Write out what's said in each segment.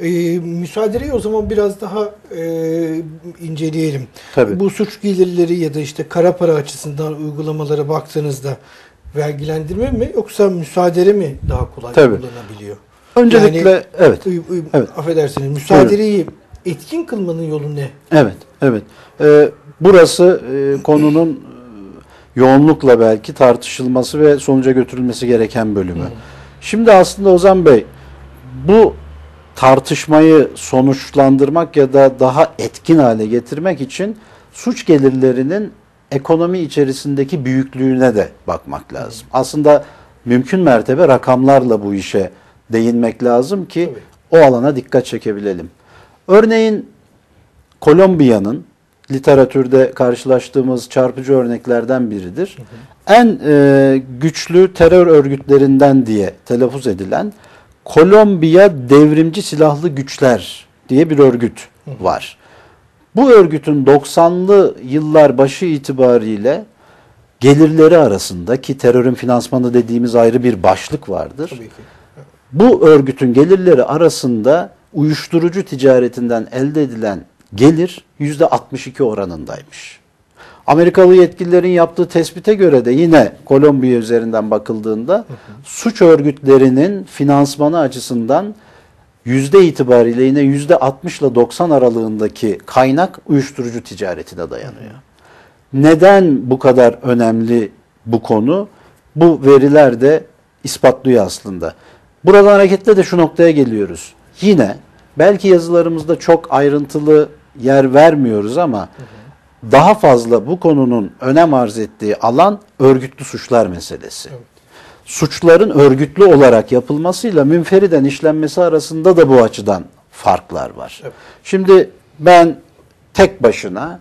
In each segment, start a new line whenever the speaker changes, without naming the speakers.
E, müsaadeyi o zaman biraz daha e, inceleyelim.
Tabii.
Bu suç gelirleri ya da işte kara para açısından uygulamalara baktığınızda vergilendirme mi yoksa müsaade mi daha kolay
Tabii.
kullanabiliyor?
Öncelikle
Yani-
evet. Evet.
Affedersiniz. Müsaadeyi etkin kılmanın yolu ne?
Evet, evet. Ee, burası e, konunun e, yoğunlukla belki tartışılması ve sonuca götürülmesi gereken bölümü. Şimdi aslında Ozan Bey bu tartışmayı sonuçlandırmak ya da daha etkin hale getirmek için suç gelirlerinin ekonomi içerisindeki büyüklüğüne de bakmak lazım. Aslında mümkün mertebe rakamlarla bu işe değinmek lazım ki o alana dikkat çekebilelim. Örneğin Kolombiya'nın literatürde karşılaştığımız çarpıcı örneklerden biridir. En e, güçlü terör örgütlerinden diye telaffuz edilen Kolombiya Devrimci Silahlı Güçler diye bir örgüt var. Bu örgütün 90'lı yıllar başı itibariyle gelirleri arasında ki terörün finansmanı dediğimiz ayrı bir başlık vardır.
Tabii ki.
Bu örgütün gelirleri arasında uyuşturucu ticaretinden elde edilen gelir %62 oranındaymış. Amerikalı yetkililerin yaptığı tespite göre de yine Kolombiya üzerinden bakıldığında suç örgütlerinin finansmanı açısından yüzde itibariyle yine yüzde 60 ile 90 aralığındaki kaynak uyuşturucu ticaretine dayanıyor. Neden bu kadar önemli bu konu? Bu veriler de ispatlıyor aslında. Buradan hareketle de şu noktaya geliyoruz. Yine belki yazılarımızda çok ayrıntılı yer vermiyoruz ama daha fazla bu konunun önem arz ettiği alan örgütlü suçlar meselesi. Suçların örgütlü olarak yapılmasıyla münferiden işlenmesi arasında da bu açıdan farklar var.
Evet.
Şimdi ben tek başına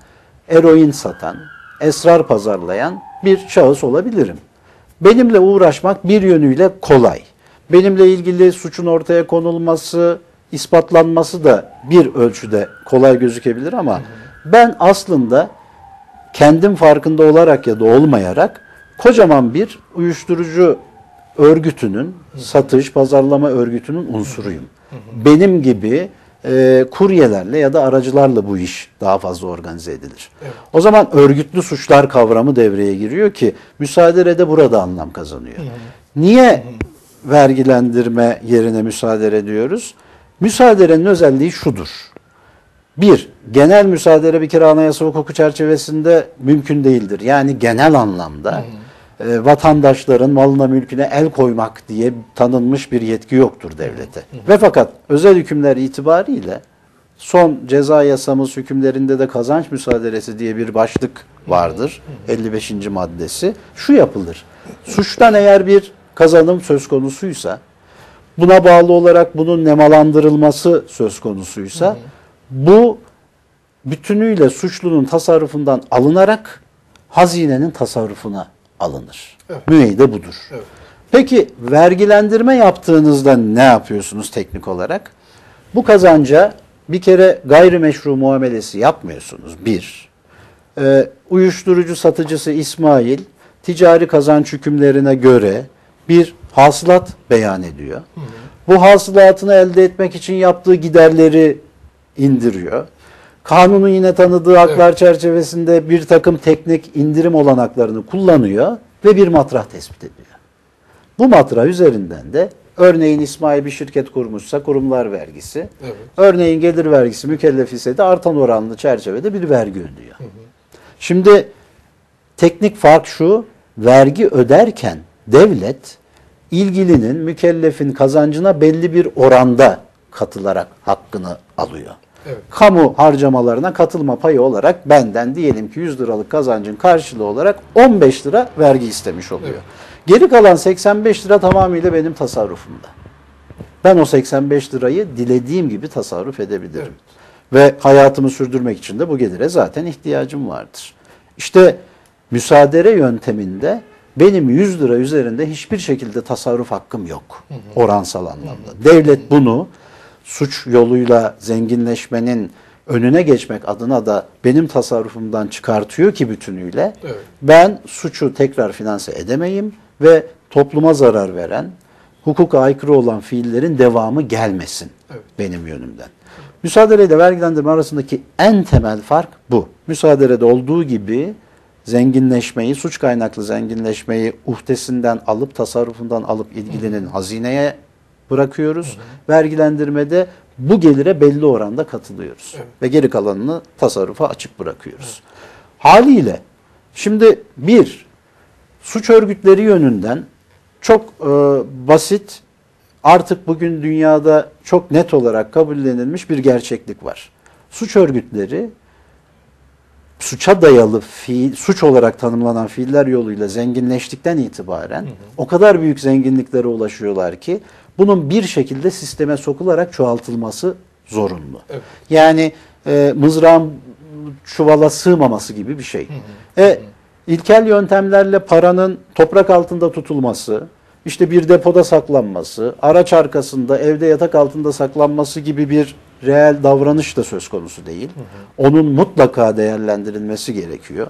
eroin satan, esrar pazarlayan bir şahıs olabilirim. Benimle uğraşmak bir yönüyle kolay. Benimle ilgili suçun ortaya konulması, ispatlanması da bir ölçüde kolay gözükebilir ama ben aslında kendim farkında olarak ya da olmayarak kocaman bir uyuşturucu örgütünün, satış, pazarlama örgütünün unsuruyum. Benim gibi e, kuryelerle ya da aracılarla bu iş daha fazla organize edilir. O zaman örgütlü suçlar kavramı devreye giriyor ki müsaade de burada anlam kazanıyor. Niye vergilendirme yerine müsaade ediyoruz? Müsaadenin özelliği şudur. Bir, genel müsaade bir kere anayasa hukuku çerçevesinde mümkün değildir. Yani genel anlamda e, vatandaşların malına mülküne el koymak diye tanınmış bir yetki yoktur devlete. Ve fakat özel hükümler itibariyle son ceza yasamız hükümlerinde de kazanç müsaadesi diye bir başlık vardır. 55. maddesi. Şu yapılır. Suçtan eğer bir kazanım söz konusuysa buna bağlı olarak bunun nemalandırılması söz konusuysa bu bütünüyle suçlunun tasarrufundan alınarak hazinenin tasarrufuna alınır.
Evet.
Müeyyide budur.
Evet.
Peki vergilendirme yaptığınızda ne yapıyorsunuz teknik olarak? Bu kazanca bir kere gayrimeşru muamelesi yapmıyorsunuz. Bir, Ee, uyuşturucu satıcısı İsmail ticari kazanç hükümlerine göre bir hasılat beyan ediyor. Bu hasılatını elde etmek için yaptığı giderleri indiriyor. Kanunun yine tanıdığı haklar çerçevesinde bir takım teknik indirim olanaklarını kullanıyor ve bir matrah tespit ediyor. Bu matrah üzerinden de örneğin İsmail bir şirket kurmuşsa kurumlar vergisi,
Evet.
örneğin gelir vergisi mükellef ise de artan oranlı çerçevede bir vergi ödüyor. Şimdi teknik fark şu, vergi öderken devlet ilgilinin, mükellefin kazancına belli bir oranda katılarak hakkını alıyor.
Evet.
Kamu harcamalarına katılma payı olarak benden diyelim ki 100 liralık kazancın karşılığı olarak 15 lira vergi istemiş oluyor.
Evet.
Geri kalan 85 lira tamamıyla benim tasarrufumda. Ben o 85 lirayı dilediğim gibi tasarruf edebilirim. Ve hayatımı sürdürmek için de bu gelire zaten ihtiyacım vardır. İşte müsaadere yönteminde benim 100 lira üzerinde hiçbir şekilde tasarruf hakkım yok. Oransal anlamda. Devlet bunu suç yoluyla zenginleşmenin önüne geçmek adına da benim tasarrufumdan çıkartıyor ki bütünüyle
Evet.
ben suçu tekrar finanse edemeyim ve topluma zarar veren, hukuka aykırı olan fiillerin devamı gelmesin
Evet.
benim yönümden. Müsaadeyle vergilendirme arasındaki en temel fark bu. Müsaadelede olduğu gibi zenginleşmeyi, suç kaynaklı zenginleşmeyi uhdesinden alıp tasarrufundan alıp ilgilenin hazineye bırakıyoruz. Vergilendirmede bu gelire belli oranda katılıyoruz.
Evet.
Ve geri kalanını tasarrufa açık bırakıyoruz. Haliyle şimdi bir suç örgütleri yönünden çok e, basit artık bugün dünyada çok net olarak kabullenilmiş bir gerçeklik var. Suç örgütleri suça dayalı fiil, suç olarak tanımlanan fiiller yoluyla zenginleştikten itibaren o kadar büyük zenginliklere ulaşıyorlar ki bunun bir şekilde sisteme sokularak çoğaltılması zorunlu.
Evet.
Yani e, mızrağın çuvala sığmaması gibi bir şey. E, ilkel yöntemlerle paranın toprak altında tutulması, işte bir depoda saklanması, araç arkasında, evde yatak altında saklanması gibi bir reel davranış da söz konusu değil. Onun mutlaka değerlendirilmesi gerekiyor.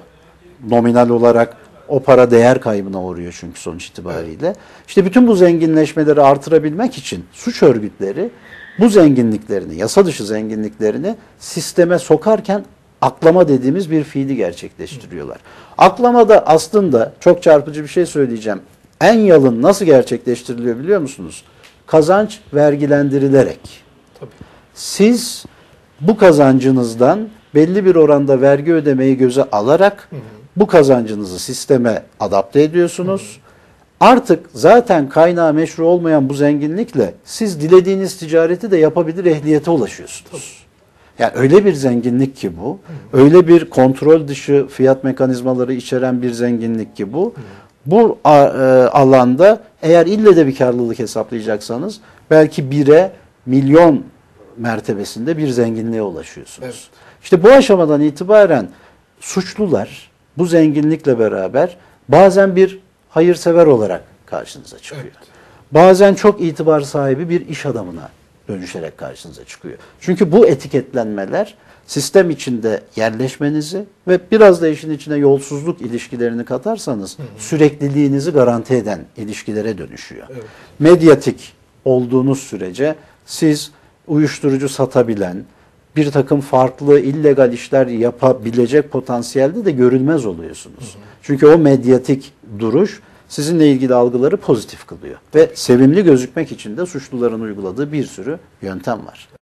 Nominal olarak o para değer kaybına uğruyor çünkü sonuç itibariyle. İşte bütün bu zenginleşmeleri artırabilmek için suç örgütleri bu zenginliklerini, yasa dışı zenginliklerini sisteme sokarken aklama dediğimiz bir fiili gerçekleştiriyorlar. Aklama da aslında çok çarpıcı bir şey söyleyeceğim. En yalın nasıl gerçekleştiriliyor biliyor musunuz? Kazanç vergilendirilerek.
Tabii.
Siz bu kazancınızdan belli bir oranda vergi ödemeyi göze alarak bu kazancınızı sisteme adapte ediyorsunuz. Artık zaten kaynağı meşru olmayan bu zenginlikle siz dilediğiniz ticareti de yapabilir ehliyete ulaşıyorsunuz. Yani öyle bir zenginlik ki bu, öyle bir kontrol dışı fiyat mekanizmaları içeren bir zenginlik ki bu. Bu a- e, alanda eğer ille de bir karlılık hesaplayacaksanız belki bire milyon mertebesinde bir zenginliğe ulaşıyorsunuz.
Evet.
İşte bu aşamadan itibaren suçlular bu zenginlikle beraber bazen bir hayırsever olarak karşınıza çıkıyor.
Evet.
Bazen çok itibar sahibi bir iş adamına dönüşerek karşınıza çıkıyor. Çünkü bu etiketlenmeler sistem içinde yerleşmenizi ve biraz da işin içine yolsuzluk ilişkilerini katarsanız sürekliliğinizi garanti eden ilişkilere dönüşüyor.
Evet.
Medyatik olduğunuz sürece siz uyuşturucu satabilen, bir takım farklı illegal işler yapabilecek potansiyelde de görülmez oluyorsunuz. Çünkü o medyatik duruş sizinle ilgili algıları pozitif kılıyor. Ve sevimli gözükmek için de suçluların uyguladığı bir sürü yöntem var.